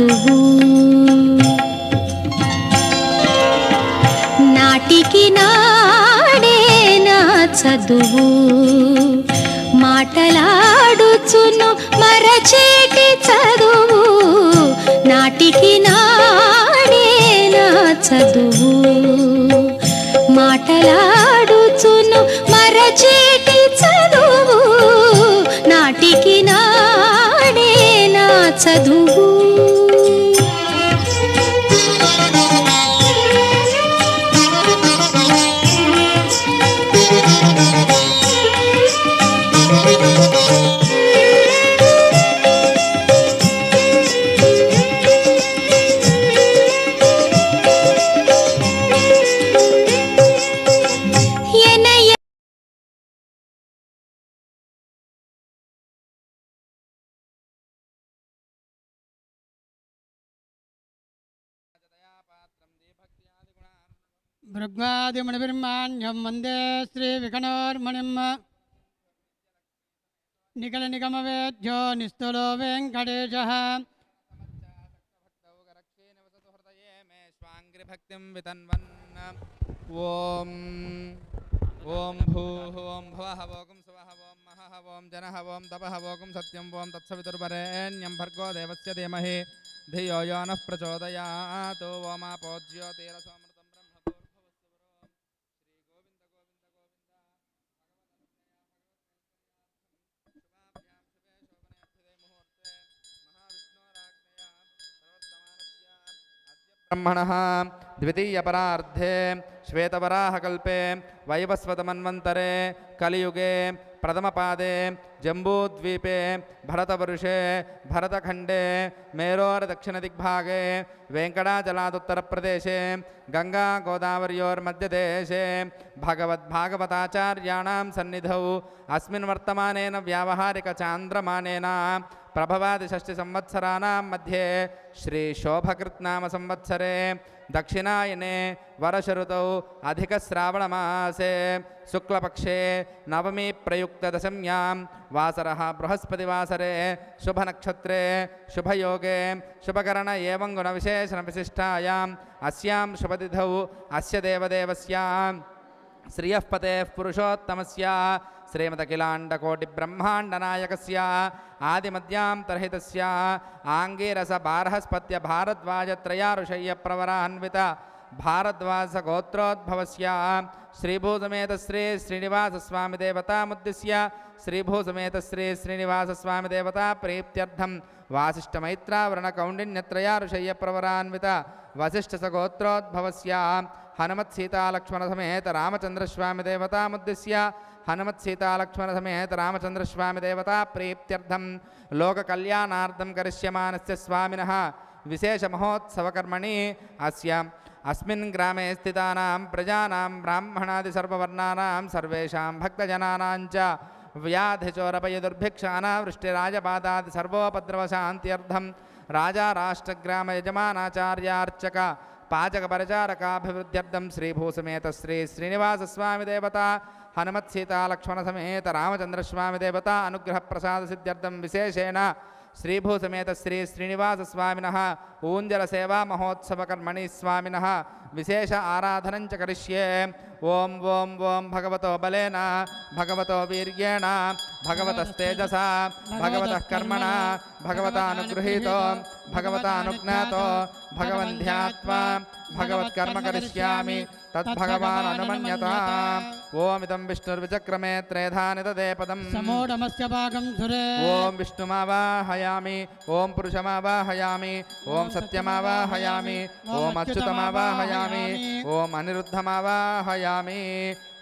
నాటికి చదువు. నాటికి నాడే నా చదువు. మాటలాడుచును మరచేటి చదువు. నాటికి నాడే నా చదువు. మాటలాడుచును మరచేటి చదువు. నాటికి నాడే నా చదువు. ब्रह्मादिमणिभिर्माण्यं वंदे श्रीविघ्नोर्मणिं निखलनिगमवेद्यो निस्तुलो वेङ्कटेशः। भक्तिं वितन्वन् ॐ ॐ भूः ॐ भवः वोकुं सुवः वों महः वों जनः वों तपः सत्यं वों तत्सवितुर्वरेण्यं भर्गो देवस्य धीमहि। धियो यो नः प्रचोदयात्। ब्रह्मणः, द्वितीयपरार्धे, श्वेतवराहकल्पे, वैवस्वतमन्वन्तरे, कलियुगे प्रथम प्रथमपादे, जम्बूद्वीपे, भरतवर्षे, भरतखण्डे, मेरोरदक्षिणदिग्भागे, वेङ्कटाचलादुत्तरप्रदेशे, गङ्गागोदावर्योर्मध्यदेशे, भगवद्भागवताचार्याणां सन्निधौ, अस्मिन् वर्तमानेन व्यावहारिकचान्द्रमानेन ప్రభవాది షష్టి సంవత్సరాణం మధ్యే శ్రీ శోభకృత్నామ సంవత్సరే దక్షిణాయనే వరశరుతౌ అధిక శ్రావణమాసే. శుక్లపక్షే నవమీ ప్రయుక్త దశమ్యాం వాసర బృహస్పతివాసరే. శుభనక్షత్రే. శుభయోగే. శుభకరణ ఏం గుణ విశేషణ విశిష్టాయాం. అస్యాం శుభతిథౌ అస్య దేవదేవస్యాం. శ్రియఃపతే పురుషోత్తమస్య. श्रीमदखिलाण्डकोटिब्रह्माण्डनायकस्य आदिमध्यान्तर्हितस्य आङ्गीरसबार्हस्पत्य भारद्वाजत्रयाऋषय्यप्रवरान्वित भारद्वासगोत्रोद्भवस्य श्रीभूसमेतश्री श्रीनिवासस्वामिदेवतामुद्दिश्य श्रीभूसमेतश्री श्रीनिवासस्वामिदेवता प्रीत्यर्थं वासिष्ठमैत्रावरणकौण्डिन्यत्रयाऋषय्यप्रवरान्वित वसिष्ठसगोत्रोद्भवस्य हनुमत्सीतालक्ष्मणसमेत रामचन्द्रस्वामिदेवतामुद्दिश्य हनुमत्सीतालक्ष्मणसमेत रामचन्द्रस्वामिदेवता प्रीत्यर्थं लोककल्याणार्थं करिष्यमाणस्य स्वामिनः विशेषमहोत्सवकर्मणि अस्य अस्मिन् ग्रामे स्थितानां प्रजानां ब्राह्मणादिसर्ववर्णानां सर्वेषां भक्तजनानां च व्याधिचोरपयदुर्भिक्षानावृष्टिराजपादादि सर्वोपद्रवशान्त्यर्थं राजा राष्ट्रग्रामयजमानाचार्यार्चक పాచకపరచారకాభివృద్ధ్యర్థం శ్రీభూసమేత శ్రీ శ్రీనివాసస్వామిదేవత హనుమత్సీతాలక్ష్మణసమేత రామచంద్రస్వామిదేవత అనుగ్రహప్రసాదసిద్ధ్యర్థం విశేషేణ శ్రీభూసమేత శ్రీ శ్రీనివాసస్వామిన ఊంజలసేవామహోత్సవకర్మణి స్వామిన विशेष आराधन च ओं ओम ओम ओम भगवतो भगवत भगवतो वीर्येण भगवतस्तेजसा भगवतः कर्मणा भगवतानुगृहीतो भगवतानुज्ञातो भगवत्कर्म क्या तद्भगवान् ओम ओमिदं विष्णुर्विचक्रमे ओम तदे ओम समोडमस्य ओम धुरे ओम ओम ॐ नमामि ॐ अनिरुद्धमावाहयामि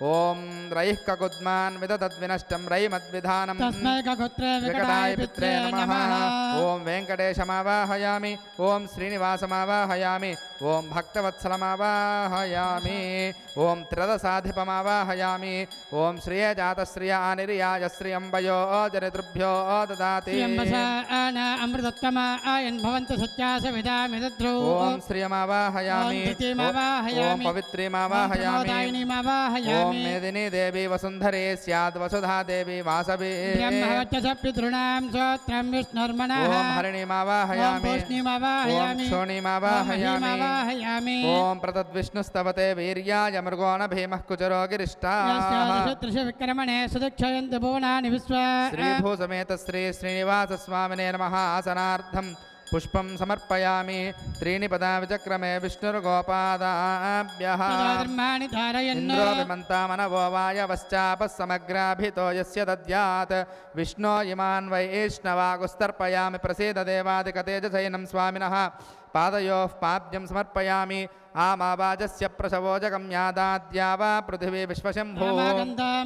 ॐ रैः ककुद्मान् विदतद्विनष्टं रैमद्विधानं विकटाय पित्रे नमः ॐ वेङ्कटेशमावाहयामि ॐ श्रीनिवासमावाहयामि ॐ भक्तवत्सलमावाहयामि ॐ त्रिदशाधिपमावाहयामि ॐ श्रिय जातश्रिय आनिर्याजश्रियम्बयो जनितृभ्यो ददाति अमृतोत्तमा आयन् भवन्तु सत्यासमिदामिदद्रो ॐ श्रियमावाहयामि ॐ पवित्रीमावाहयामि मेदिनी देवी वसुन्धरे स्याद् वसुधा देवी वासवे। ब्रह्मवच्च पितॄणां श्रोत्रं विष्णुर्मणः ॐ ॐ हरिणीमावाहयामि ॐ ॐ क्षोणीमावाहयामि महीमावाहयामि ॐ प्रतद्विष्णुस्तवते वीर्याय मृगो न भीमः कुचरो गिरिष्टाः विक्रमणे सुदक्षयन्ति भुवनानि विश्व। श्रीभूसमेत श्री श्रीनिवासस्वामिने नमः। पुष्पं समर्पयामि। त्रीणि पदा विचक्रमे विष्णुर्गोपादाभ्यः। धर्माणि धारयन्नो विमन्तामनवो वायवश्चापः समग्राभितो यस्य दद्यात्। विष्णो इमान् वैष्णवागुस्तर्पयामि प्रसीद देवादिकतेजसैनं स्वामिनः। पादयोः पाद्यं समर्पयामि। आमावाजस्य प्रसवोजकं यादाद्या वा पृथिवी विश्वशम्भो।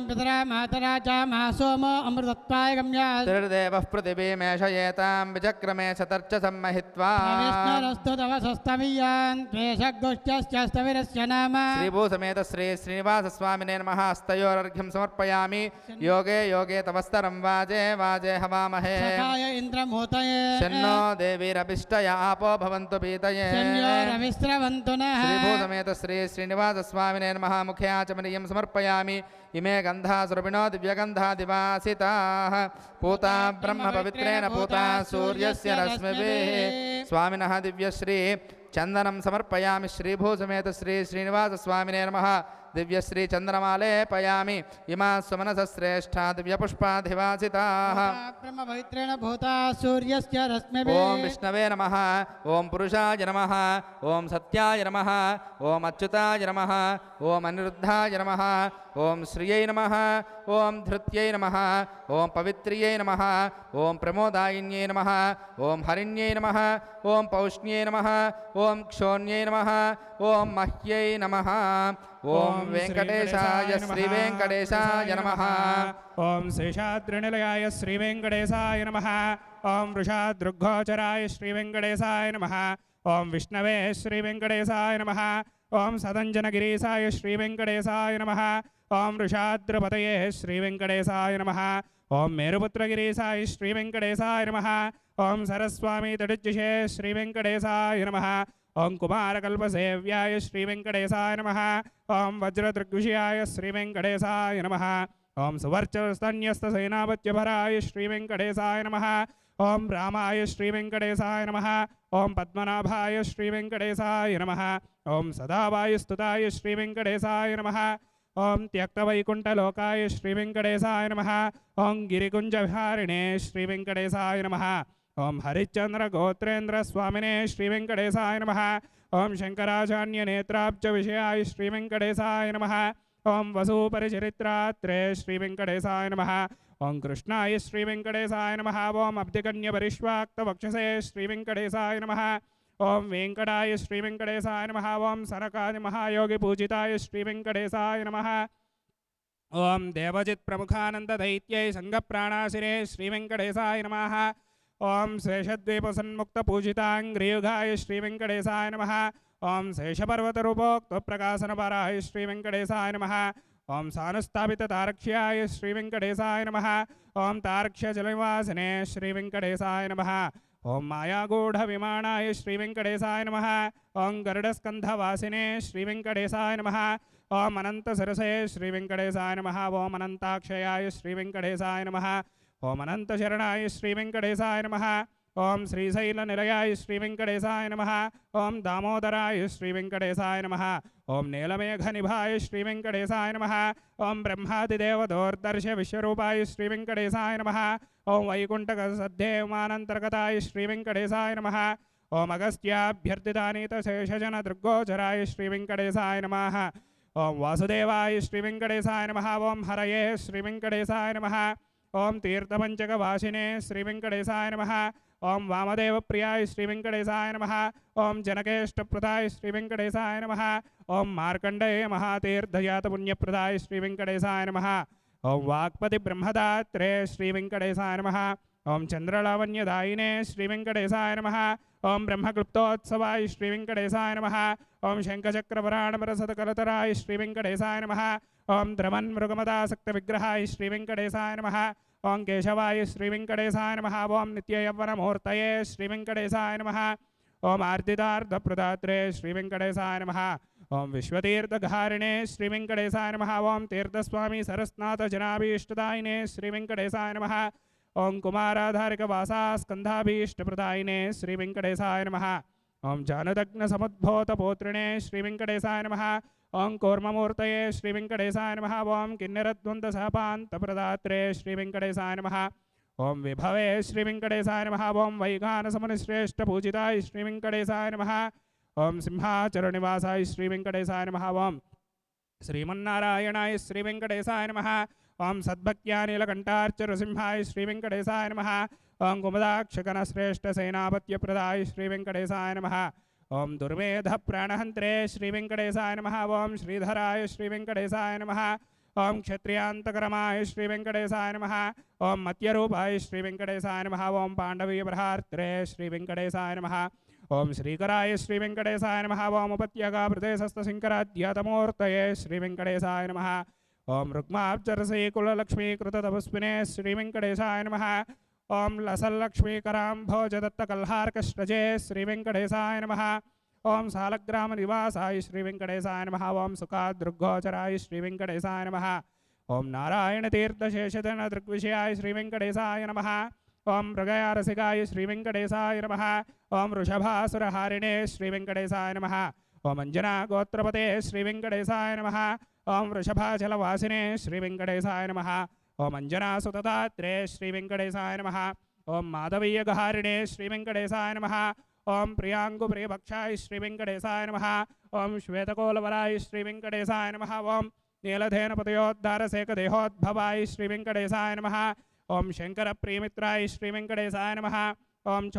पितरा मातरा च मा सोमो अमृतत्वाय पृथिवीमेषयेतां विचक्रमे शतर्च सम्महित्वा नाम। श्रीभूसमेत श्री श्रीनिवासस्वामिने नमः। हस्तयोरर्घ्यं समर्पयामि। योगे योगे तवस्तरं वाजे वाजे हवामहे। इन्द्रमूतये। शन्नो देवीरभिष्टय आपो भवन्तु पीतये। रविस्रवन्तु नः। శ్రీభూతమేత శ్రీ శ్రీనివాస స్వామినే నమ ముఖ్యాచమనీయం సమర్పయామి ఇమే గంధాసురభిణో దివ్యగంధాదివాసితా పూతా బ్రహ్మ పవిత్రేణ పూతా సూర్యస్య రశ్మిభి స్వామిన దివ్యశ్రీ చందనం సమర్పయామి శ్రీభూసమేత శ్రీ శ్రీనివాస స్వామినే నమ దివ్యశ్రీ చంద్రమాలేపయామి ఇమా సుమనసశ్రేష్టా దివ్యపుష్పాధివాసితా బ్రహ్మభైత్రేణ భూతా సూర్యస్య రశ్మి ఓం విష్ణవే నమ ఓం పురుషాయ నమ ఓం సత్యాయ నమ ఓం అచ్యుతాయ నమ ఓం అనిరుద్ధాయ నమ ఓం శ్రియై నమ ఓం ధృత్యై నమ ఓం పవిత్రియై నమ ఓం ప్రమోదాయిన్యై నమ ఓం హరిణ్యై నమ ఓం పౌష్ణ్యై నమ ఓం క్షోణ్యై నమ ఓం మహ్యై నమ. ఓం వెంకటేశాయ శ్రీ వెంకటేశాయ నమ. ఓం శేషాద్రినిలయాయ శ్రీ వెంకటేశాయ నమ. ఓం వృషాదృగ్గోచరాయ శ్రీ వెంకటేశాయ నమ. ఓం విష్ణవే శ్రీ వెంకటేశాయ నమ. ఓం సదంజనగిరీశాయ శ్రీ వెంకటేశాయ నమ. ॐ वृषाद्रपतये श्रीवेङ्कटेशाय नमः। ॐ मेरुपुत्रगिरीशाय श्रीवेङ्कटेशाय नमः। ॐ सरस्वामी तडुज्जिषे श्रीवेङ्कटेशाय नमः। ॐ कुमारकल्पसेव्याय श्रीवेङ्कटेशाय नमः। ॐ वज्रदृग्विषयाय श्रीवेङ्कटेशाय नमः। ॐ सुवर्चस्तन्यस्तसेनापत्यभराय श्रीवेङ्कटेशाय नमः। ॐ रामाय श्रीवेङ्कटेशाय नमः। ॐ पद्मनाभाय श्रीवेङ्कटेशाय नमः। स्तुताय श्रीवेङ्कटेशाय नमः। ॐ त्यक्तवैकुण्ठलोकाय श्रीवेङ्कटेशाय नमः। ॐ गिरिकुञ्जविहारिणे श्रीवेङ्कटेशाय नमः। ॐ हरिश्चन्द्रगोत्रेन्द्रस्वामिने श्रीवेङ्कटेशाय नमः। ॐ शङ्कराचार्यनेत्राब्जविषयाय श्रीवेङ्कटेशाय नमः। ॐ वसूपरिचरित्रात्रे श्रीवेङ्कटेशाय नमः। ओं कृष्णाय श्री श्रीवेङ्कटेशाय नमः। ॐ अब्धिकन्यपरिष्वाक्तवक्षसे श्रीवेङ्कटेशाय नमः। ॐ वेङ्कटाय श्रीवेङ्कटेशाय नमः, ॐ सरकादिमहायोगिपूजिताय श्रीवेङ्कटेशाय नमः। ॐ देवजित्प्रमुखानन्ददैत्यै सङ्गप्राणाशिरे श्रीवेङ्कटेशाय नमः। ॐ शेषद्वीपसन्मुक्तपूजिताङ्ग्रियुगाय श्रीवेङ्कटेशाय नमः। शेषपर्वतरूपोक्तप्रकाशनपराय श्रीवेङ्कटेशाय नमः। ॐ सानुस्थापिततारक्ष्याय श्रीवेङ्कटेशाय नमः। ॐ तारक्ष्यजलनिवासिने श्रीवेङ्कटेशाय नमः ॐ मायागूढविमानाय श्रीवेङ्कटेशाय नमः ॐ गरुडस्कन्धवासिने श्रीवेङ्कटेशाय नमः ॐ अनन्तशिरसे श्रीवेङ्कटेशाय नमः ॐ अनन्ताक्षयाय श्रीवेङ्कटेशाय नमः। ఓం మాయాగూఢ విమానాయ శ్రీ వెంకటేశాయ నమ. ఓం గరుడస్కంధవాసినే శ్రీ వెంకటేశాయ నమ. ఓం అనంత సరసే శ్రీ వెంకటేశాయ నమ. ఓం అనంతాక్షయాయ శ్రీ వెంకటేశాయ నమ. ఓం అనంత శరణాయ శ్రీ వెంకటేశాయ నమ. श्रीवेङ्कटेशाय नमः ॐ वासुदेवाय श्रीवेङ्कटेशाय नमः। ॐ हरये श्रीवेङ्कटेशाय नमः। ॐ तीर्थपञ्चकवासिने श्रीवेङ्कटेशाय नमः। ॐ वामदेवप्रियाय श्रीवेङ्कटेशाय नमः ॐ जनकेष्टप्रदाय श्रीवेङ्कटेशाय नमः। ॐ मार्कण्डेय महातीर्थजातपुण्यप्रदाय श्रीवेङ्कटेशाय नमः। ॐ वाक्पतिब्रह्मदात्रे श्रीवेङ्कटेशाय नमः। ॐ चन्द्रलावण्यदायिने श्रीवेङ्कटेशाय नमः। ॐ ब्रह्मक्लुप्तोत्सवाय श्रीवेङ्कटेशाय नमः। ॐ शङ्खचक्रवराणमरसदकलतराय श्रीवेङ्कटेशाय नमः। ॐ द्रवन्मृगमदासक्तविग्रहाय श्रीवेङ्कटेशाय नमः ॐ केशवाय ओं वामदेव प्रियाय श्री वेंकटेशाय नम। ओं जनकेष्ट प्रदाय श्री वेंकटेशाय नम। ओं मार्कंडेय पुण्य प्रदाय श्री वेंकटेशाय नम। ओं वाक्पति ब्रह्मदात्रे श्री वेंकटेशाय नम। ओं चंद्रलावण्यदायिने श्री वेंकटेशाय नम। ओं ब्रह्मगुप्तोत्सवाय श्री वेंकटेशाय नम। ओं शंखचक्रवराणमरसतकलतराय श्री वेंकटेशाय नम। ओं विग्रहाय श्री वेंकटेशाय नम। ओं केशवाय श्रीवेंकटेशाय नम। ओं नितवरमूर्त श्री वेकटेशा नम। ओम श्री वेकटेशा नम। ओं विश्वतीर्थघारिणे श्रीवेंकटेशाय नम। ओं तीर्थस्वामी सरस्नाथजनाभीष्टदायिने श्रीवेंकटेशाय नम। ओं कुमाराधारिकवासा स्कंधाभीष्टप्रदायिने श्रीवेंकटेशाय नम। ओं जानदग्नसमुद्भूतपोत्रिणे श्रीवेंकटेशाय नम। ओं कूर्मूर्त श्रीवेंकटेशा नम ओं किन्नरद्वंदपातप्रदात्रे श्रीवेंकटेशा नम ओं विभवे श्रीवेंकटेशा नम ओं वैघानसमनश्रेष्ठपूजिताय श्रीवेंकटेशा नम ओं सिंहाचरणनिवासाय श्री वेकटेशा नम ओं श्री वेकटेशय नम ओं सद्भक्त्यानीलकंठार्चरसिंहाय श्रीवेंकटेशा नम ओं श्री वेकटेशाय नम ओम दुर्मेध प्राणहंत्रे श्री वेंकटेशाय नम। ओं श्रीधराय श्री श्रीवेंकटेशाय नम। ओं क्षत्रियांतकरमाय श्रीवेंकटेशाय नम। ओं मत्यरूपाय श्रीवेंकटेशाय नम। ओं श्री वेंकटेशाय नम। ओं श्रीकराय श्री वेंकटेशाय नम। ओम उपत्यका श्री वेकटेशा नम। ओं रुक्माब्जरसे कुललक्ष्मीकृततपस्विने श्री वेंकटेशाय नम। ॐ लसल्लक्ष्मीकरां भोजदत्तकल्हार्कष्टजे श्रीवेङ्कटेशाय नमः। ॐ सालग्रामनिवासाय श्रीवेङ्कटेशाय नमः। ॐ सुखादृग्गोचराय श्रीवेङ्कटेशाय नमः। ॐ नारायणतीर्थशेषधनदृग्विषयाय श्रीवेङ्कटेशाय नमः। ॐ मृगयारसिकाय श्रीवेङ्कटेशाय नमः। ॐ वृषभासुरहारिणे श्रीवेङ्कटेशाय नमः। ॐ अञ्जनागोत्रपते श्रीवेङ्कटेशाय नमः। ॐ वृषभाचलवासिने श्रीवेङ्कटेशाय नमः। ओम अंजनासुतदात्रे श्रीवेंकटेशाय नमः ओम श्री वेकटेशय नमः ओम प्रियांगुप्रियभक्षाय श्रीवेंकटेशाय नमः ओम श्वेतकोलवराय श्री वेंकटेशाय नमः ओम नीलधेनपतयोद्धारसेकदेहोद्भवाय श्रीवेंकटेशाय नमः ओम शंकरप्रियमित्राय श्रीवेंकटेशाय नमः ओम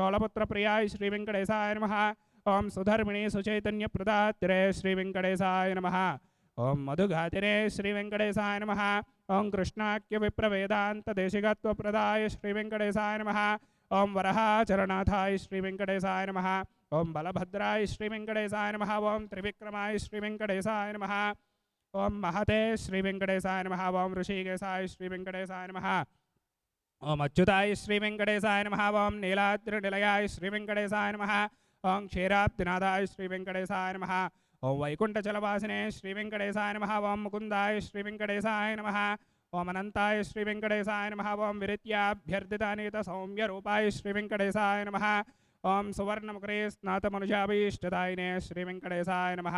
श्री वेकटेशय नमः ओम सुधर्मिणी सुचैतन्यप्रदात्रे श्रीवेंकटेशाय नमः ओम मधुघातिरे श्री वेंकटेशाय नमः ओम कृष्णाख्य विप्र वेदांत देशिकत्व प्रदाय श्री वेंकटेशाय नमः ओम वरहाचरनाथाय श्री वेंकटेशाय नमः ओम बलभद्राय श्री वेंकटेशाय नमः ओम त्रिविक्रमाय श्री वेंकटेशाय नमः ओम महते श्री वेंकटेशाय नमः ओम ऋषिकेशाय श्री वेंकटेशाय नमः ओम अच्युताय श्री वेंकटेशाय नमः ओम नीलाद्रिनिलयाय श्री वेंकटेशाय नमः ओम क्षीराब्दिनाथाय श्री वेंकटेशाय नमः ఓం వైకుంఠచలవాసినే శ్రీ వెంకటేశాయ నమ ఓం ముకుందాయ శ్రీ వెంకటేశాయ నమ ఓం అనంతాయ శ్రీ వెంకటేశాయ నమ ఓం విరిత్యాభ్యర్థితానీత సౌమ్య రూపాయ శ్రీ వెంకటేశాయ నమ ఓం సువర్ణముఖరే స్నాతమనుజాభీష్టదాయినే శ్రీ వెంకటేశాయ నమ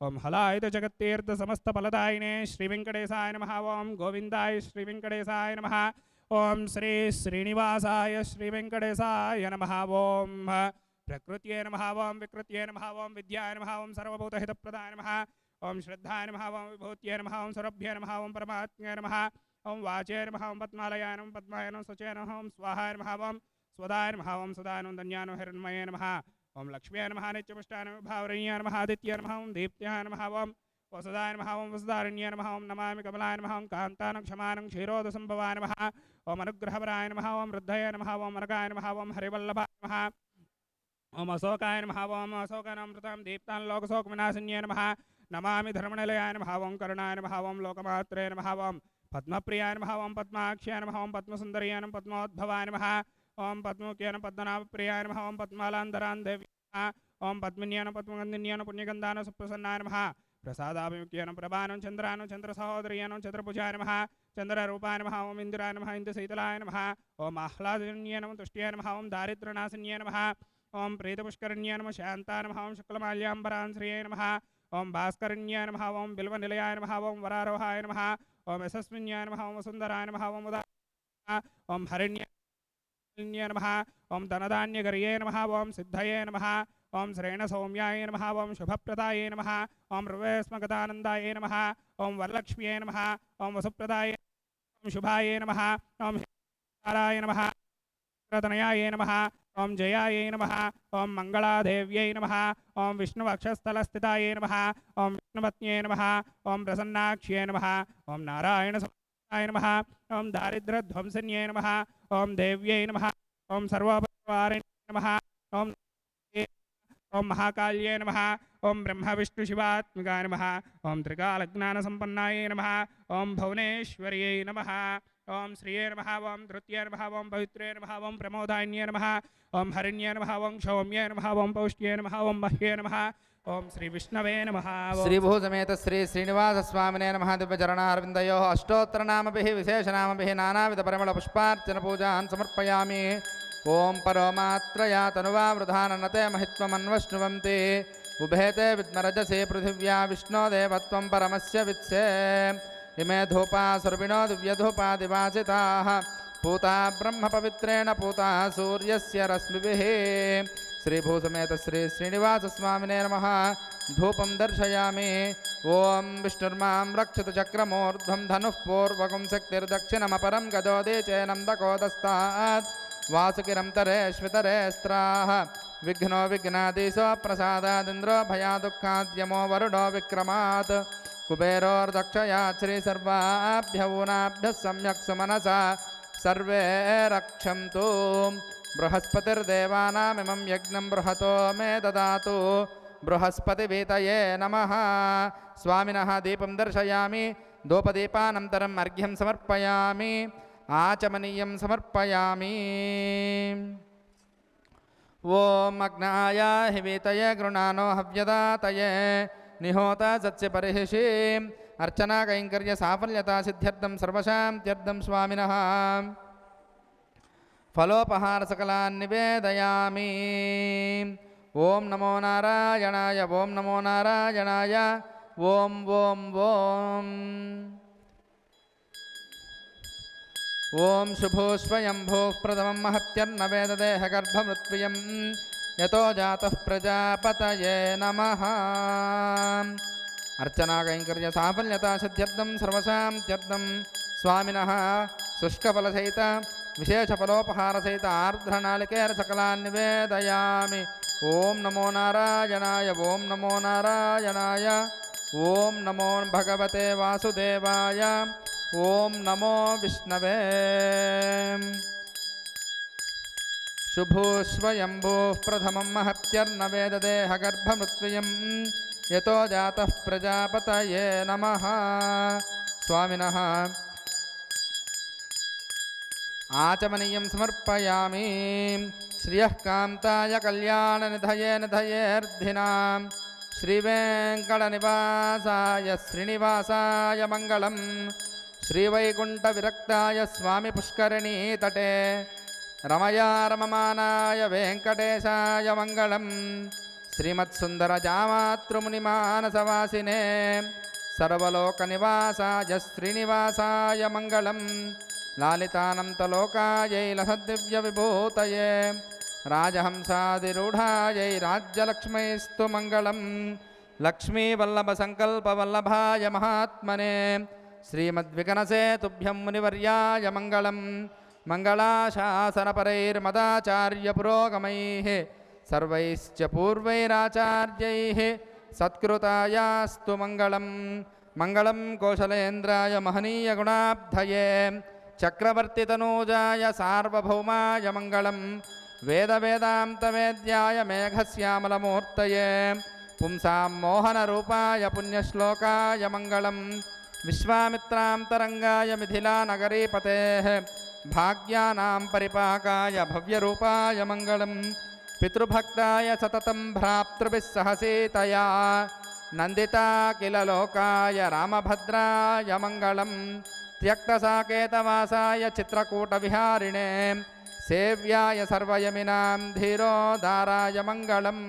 ఓం హలాయుత జగత్తీర్థ సమస్త ఫలదాయినే శ్రీ వెంకటేశాయ నమ ఓం గోవిందాయ శ్రీ వెంకటేశాయ నమ ఓం శ్రీ శ్రీనివాసాయ శ్రీ వెంకటేశాయ నమ ఓం प्रकृतन भाव विकृत भाव विद्यान भाव विद्याय नमः वां सर्वभूतहितप्रदाय नमः ॐ श्रद्धाय नमः वां विभूत्ये नमः ॐ स्वरभ्ये नमः ॐ परमात्म्ये नमः ॐ वाचे नमः ॐ पद्मालयाय नमः पद्माय नमः स्वचे नमः ॐ स्वाहाय नमः वां स्वदाय नमः वां सदाय नमः धन्यानो हिरण्मये नमः ॐ लक्ष्म्याय नमः नित्यपुष्टाय नमः भावरण्याय नमः आदित्याय नमः ॐ दीप्त्याय नमः वां वसदाय नमः ॐ वसदारण्ये नमः ॐ नमामि अनुग्रहपराय नमः ॐ वृद्धये नमः ॐ हरिवल्लभाय ఓం అశోకాయ నమ ఓం దీప్తాన్ లోకశోక లోకశోకవినాశన్యే నమ నమామి ధర్మనిలయాయ నమ ఓం కరుణాయ నమ ఓం లోకమాత్రే నమ ఓం పద్మప్రియాయ నమ ఓం పద్మాక్ష్యాయ నమ ఓం పద్మసుందర్యాయ నమ పద్మోద్భవాయ నమ ఓం పద్మముఖ్యాన పద్మనాభప్రియాయ నమ ఓం పద్మాలాంధరాన్ దేవి ఓం పద్మిన్యాన పద్మగంధిన్యాన పుణ్యగంధాన సుప్రసన్నాయ నమ ప్రసాదాభిముఖ్యాన ప్రభానం చంద్రానం చంద్ర సహోదర్యానం చంద్రభుజాయ నమ చంద్రరూపాయ నమ ఓం ఇందిరాయ నమ ఇంద్రశీతలాయ నమ ఓం ఆహ్లాదన్య నమ తుష్ట్యాయ నమ ఓం దారిద్ర్యనాశన్యాయ నమ ओम प्रीतपुष्करण्य नम शांता नम ओम शुक्लमाल्यांबरां श्रिय नम ओम भास्करण्य नम ओम बिल्वनिलयाय नम ओम वरारोहाय नम ओम यशस्विन्याय नम ओम सुंदराय नम ओम उदा ओम हरिण्य नम ओम धनधान्यगर्ये नम ओम सिद्धये नम ओम श्रेण सौम्याय नम ओम शुभप्रदाय नम ओम रुवेस्मगतानंदाय नम ओम वरलक्ष्म्ये नम ओम वसुप्रदाय ओम शुभाय नम ओम ताराय नम रतनयाय नम ओं जयाय नम ओं मंगलादेव्य नम ओं विष्णुवक्षस्थलस्थिताय नम ओं विष्णुपत् नम ओं प्रसन्नाक्ष्यै नम ओं नारायणसंस्कृताय नम ओं दारिद्र्यध्वंसन्यै नम ओं दिव्य नम ओं सर्वोपवारिण्यै नम ओं ओं महाकाल्ये नम ओं ब्रह्म विष्णुशिवात्मका नम ओं त्रिकालज्ञानसम्पन्नायै नम ओं भुवनेश्वर्यै नम ఓం శ్రీయేర్మహ ఓం ధృత్యేర్మహ ఓం పవిత్రేర్మహ ఓం ప్రమోదాన్యేర్మహ ఓం హరిణ్యేర్మహ ఓం క్షౌమ్యేర్మహ ఓం పౌష్ట్యేర్మహ ఓం మహ్యేర్మహ ఓం శ్రీ విష్ణవే నమ శ్రీభూసమేత శ్రీ శ్రీనివాస స్వామినే నమ దివ్యచరణారవిందయో అష్టోత్తరనామభి విశేషనామభి నానావిధ పరిమళ పుష్పార్చన పూజాన్ సమర్పయామి. ఓం పరోమాత్రయా తనువా వృధాననతే మహిత్వమన్వష్ణువంతి ఉభేతే విద్మరజసే పృథివ్యా విష్ణోదేవత్వం పరమస్య విత్సే. इमे धूपा सुरभिणो दिव्यधूपा दिवाचिताः पूता ब्रह्मपवित्रेण पूता सूर्यस्य रश्मिभिः। श्रीभूसमेत श्री श्रीनिवासस्वामिने नमः। धूपं दर्शयामि। ॐ विष्णुर्मां रक्षतु चक्रमूर्ध्वं धनुः पूर्वगुं शक्तिर्दक्षिणमपरं गजोदेचैनं दकोदस्तात्। वासुकिरं तरेश्वितरेस्त्राः विघ्नो विघ्नादीशो प्रसादादिन्द्रो भया दुःखाद्यमो वरुणो विक्रमात्। कुबेरोर्दक्षयाश्री सर्वाभ्यवूनाभ्यः सम्यक् सुमनसा सर्वे रक्षन्तु। बृहस्पतिर्देवानामिमं यज्ञं बृहतो मे ददातु। बृहस्पतिभीतये नमः। स्वामिनः दीपं दर्शयामि। धूपदीपानन्तरम् अर्घ्यं समर्पयामि। आचमनीयं समर्पयामि। ॐ अग्नाय हिवीतये गृणानो हव्यदातये। నిహోత సత్య పరిహిషి అర్చనా కైంకర్య సాఫల్యత సిద్ధ్యర్థం సర్వశాంత్యర్థం స్వామిన ఫలోపహార సకలాన్ నివేదయామి ఓం నమో నారాయణాయ ఓం నమో నారాయణాయ ఓం ఓం ఓం ఓం శుభో స్వయంభూః ప్రథమం మహత్యర్న వేదదేహగర్భమృత్వియం యతో జాత ప్రజాపతయే నమ. అర్చనా కైంకర్య సాఫల్యతా సిద్ధ్యర్థం సర్వశాంత్యర్థం. స్వామినः శుష్కఫలసహిత విశేషఫలోపహారసహిత ఆర్ద్రనాళికేర సకలాన్ నివేదయామి. ఓం నమో నారాయణాయ ఓం నమో నారాయణాయ. ఓం నమో భగవతే వాసుదేవాయ. ఓం నమో విష్ణవే. शुभो स्वयंभो प्रथम महत्यर्न वेददेहगर्भमृत्वियं यतो जातः प्रजापतये नमः। स्वामिनः। आचमनीयं समर्पयामि। श्रियः कान्ताय कल्याणनिधये निधयेऽर्धिनां। श्रीवेङ्कटनिवासाय श्रीनिवासाय मङ्गलं श्रीवैकुण्ठविरक्ताय स्वामिपुष्करिणीतटे రమయారమమానాయ వెంకటేశాయ మంగళం. శ్రీమత్సుందరజామాతృమునిమానసవాసినే సర్వలోక నివాసాయ శ్రీనివాసాయ మంగళం. లాలితానంతలోకాయై లసదివ్య విభూతయే రాజహంసాదిరూఢాయై రాజ్యలక్ష్మైస్తు మంగళం. లక్ష్మీవల్లభసంకల్పవల్లభాయ మహాత్మనే శ్రీమద్వికనసేతుభ్యం మునివర్యాయ మంగళం. మంగళాశాసనపరైర్మదాచార్యపురోగమైः సర్వైశ్చ పూర్వైరాచార్యైः సత్కృతాయాస్తు మంగళం మంగళం కోశలేంద్రాయ మహనీయగుణాబ్ధయే చక్రవర్తితనూజాయ సార్వభౌమాయ మంగళం వేదవేదాంతవేద్యాయ మేఘశ్యామలమూర్తయే పుంసాం మోహనరూపాయ పుణ్యశ్లోకాయ మంగళం విశ్వామిత్రాంతరంగాయ మిథిలానగరీపతే భాగ్యానాం పరిపాకాయ భవ్యరూపాయ మంగళం పితృభక్తాయ సతతం భ్రాతృభిస్ సహసేతయా నందితా కిల లోకాయ రామభద్రాయ మంగళం त्यक्तसाकेतवासाय चित्रकूटविहारिणे सेव्याय सर्वयमिनां धीरोदाराय मङ्गलम्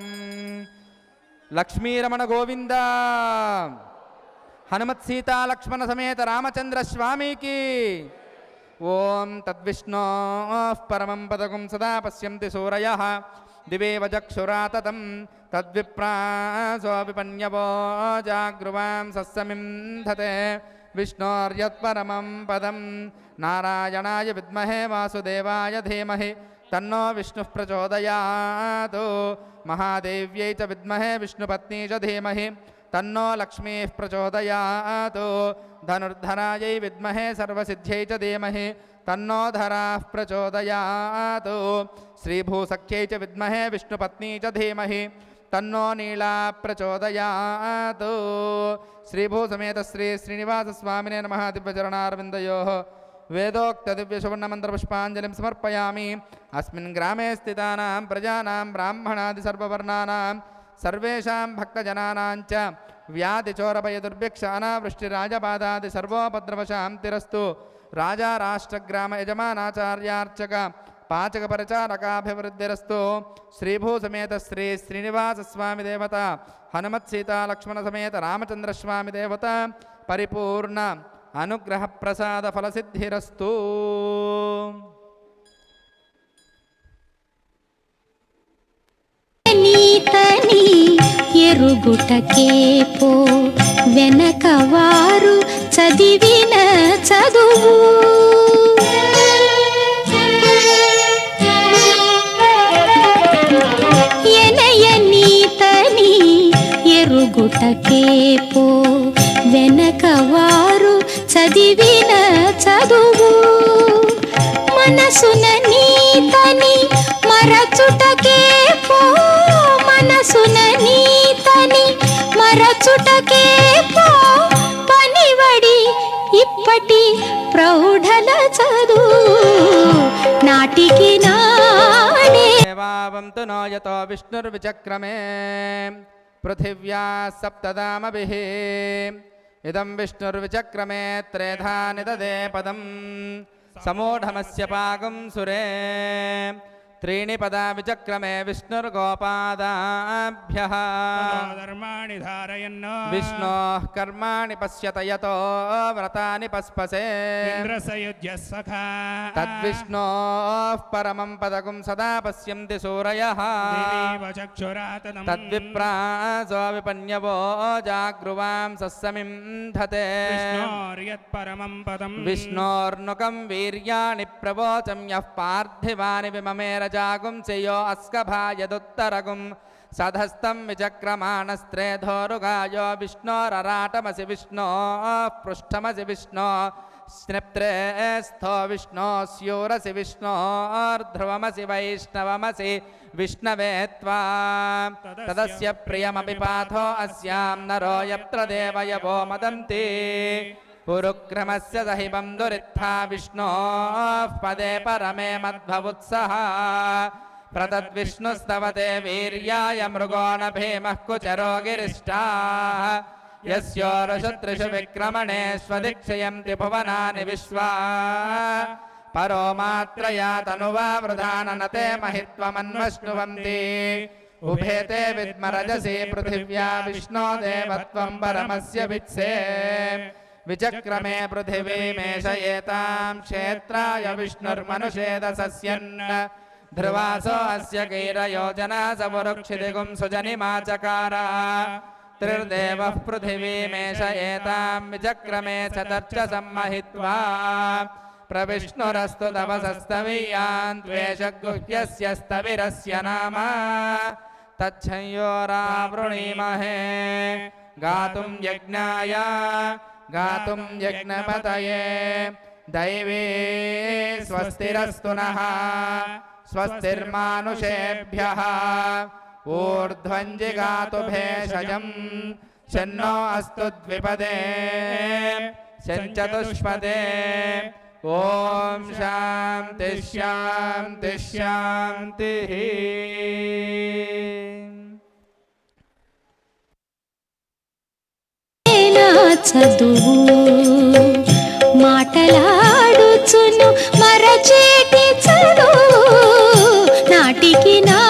लक्ष्मीरमणगोविन्द हनुमत्सीतालक्ष्मणसमेत रामचन्द्रस्वामी की ॐ तद्विष्णोः परमं पदगुं सदा पश्यन्ति सूरयः। दिवेव जक्षुराततं तद्विप्रासोऽपिपन्यवो जागृवां सस्समिन्धते विष्णोर्यत्परमं पदं नारायणाय विद्महे वासुदेवाय धीमहि। तन्नो विष्णुः प्रचोदयात्। महादेव्यै च विद्महे विष्णुपत्नी च धीमहि। तन्नो लक्ष्मीः प्रचोदयात्। धनुर्धराय विद्महे सर्वसिद्ध्यै धीमहे धीमहि प्रचोदयात श्रीभूसख्य प्रचोदयात्। श्रीभूसख्यै च विद्महे विष्णुपत्नी च तन्नो नीला प्रचोदयात। श्रीभूसमेत श्री श्रीनिवासस्वामिने नमः। दिव्यचरणारविन्दयोः वेदोक्तदिव्यशुवर्णमन्त्रपुष्पाञ्जलिं समर्पयामि। अस्मिन् ग्रामे स्थितानां प्रजानां ब्राह्मणादिसर्ववर्णानां సర్వేషాం భక్తజనానాంచ వ్యాధిచోరభయ దుర్భిక్ష అనావృష్టి రాజపాదాది సర్వోపద్రవశాం తిరస్తు. రాజా రాష్ట్రగ్రామ యజమానాచార్యార్చక పాచక పరిచారకాభివృద్ధిరస్తు శ్రీభూ సమేత శ్రీ శ్రీనివాస స్వామి దేవత హనుమత్ సీతాలక్ష్మణ సమేత రామచంద్రస్వామి దేవత పరిపూర్ణ అనుగ్రహ ప్రసాద ఫలసిద్ధిరస్తూ నీతని ఎరుగుటకే పో వెనక వారు చదివిన చదువు. ఎనయ నీతని ఎరుగుటకే పో వెనక వారు చదివిన చదువు. మనసున నీతని మరచుటకే చేర్చుటకే పనివడి ఇప్పటి ప్రౌఢల చదువు. నాటికి నాడే నోయతో విష్ణుర్విచక్రమే. పృథివ్యా సప్తదామభిః. ఇదం విష్ణుర్విచక్రమే త్రేధా నిదే పదం. సమూఢమస్య పాగం సురే. त्रीणि पदा विचक्रमे विष्णुर्गोपादाभ्यः। धर्माणि धारयन्। विष्णोः कर्माणि पश्यत यतो व्रतानि पस्पसे। इन्द्रस्य सखा। तद्विष्णोः परमं पदकुं सदा पश्यन्ति सूरयः। तद्विप्रासो विपन्यवो जागृवां सस्समिं धते। विष्णोर्यत्परमं पदम्। विष्णोर्नुकं वीर्याणि प्रवोचं यः पार्थिवानि विममेरजागुं चयो अस्कभायदुत्तरगुं। सधस्तं विचक्रमाणस्त्रेधोरुगायो विष्णोरराटमसि विष्णोः पृष्ठमसि विष्णो स्निप्त्रे स्थो विष्णो स्यूरसि विष्णोर्ध्रुवमसि वैष्णवमसि विष्णवे त्वा। तदस्य प्रियमपि पाथो अस्यां नरो यत्र देवयवो मदन्ति। पुरुक्रमस्य सहिबं दुरित्था विष्णोः पदे परमे मध्ववुत्सः प्रतद्विष्णुस्तवते वीर्याय मृगो न भीमः कुचरो गिरिष्टाः यस्योरशत्रिषु विक्रमणे स्वदिक्षयन्ति भुवनानि विश्वा परो मात्रया तनुवा वृधाननते महित्वमन्वश्नुवन्ति उभे ते विद्मरजसि पृथिव्या विष्णो देवत्वं परमस्य वित्से विचक्रमे पृथिवीमेष एतां क्षेत्राय विष्णुर्मनुषेदसस्यन् ध्रुवासो अस्य गैरयोजना समुरुक्षिदिगुं सुजनिमाचकार त्रिर्देवः पृथिवीमेष एतां विचक्रमे चतर्च सम्महित्वा प्रविष्णुरस्तु तपसस्तवीयान् द्वेषगुह्यस्य स्तविरस्य नाम तच्छयोरावृणीमहे गातुं यज्ञाय गातुं यज्ञपतये। दैवे स्वस्तिरस्तु नः स्वस्तिर्मानुषेभ्यः ऊर्ध्वञ्जिगातु भेषजम् शन्नो अस्तु द्विपदे शञ्चतुष्पदे। ॐ शान्ति। నా చదువు. మాటలాడుచును మరచేటి చదువు. నాటికి నా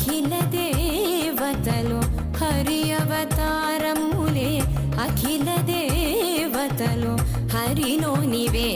అఖిల దేవతలు హరి అవతారములే. అఖిల దేవతలు హరిలో నివే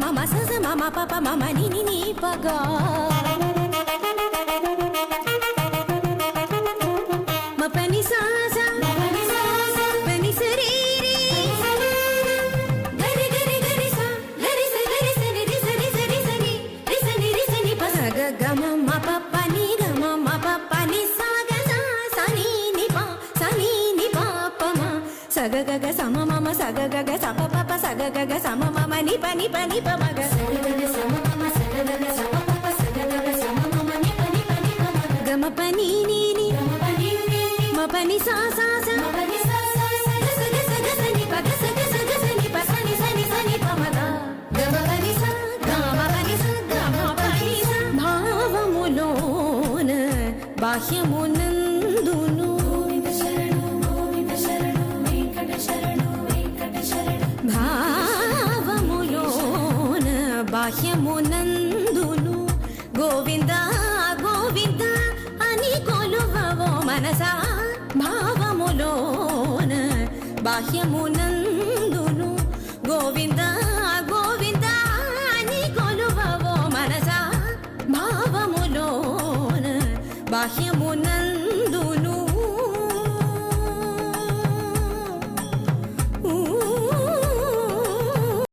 మమ సజ మమ పప మమ నిని నీ పగా దని సాసా Yamuna.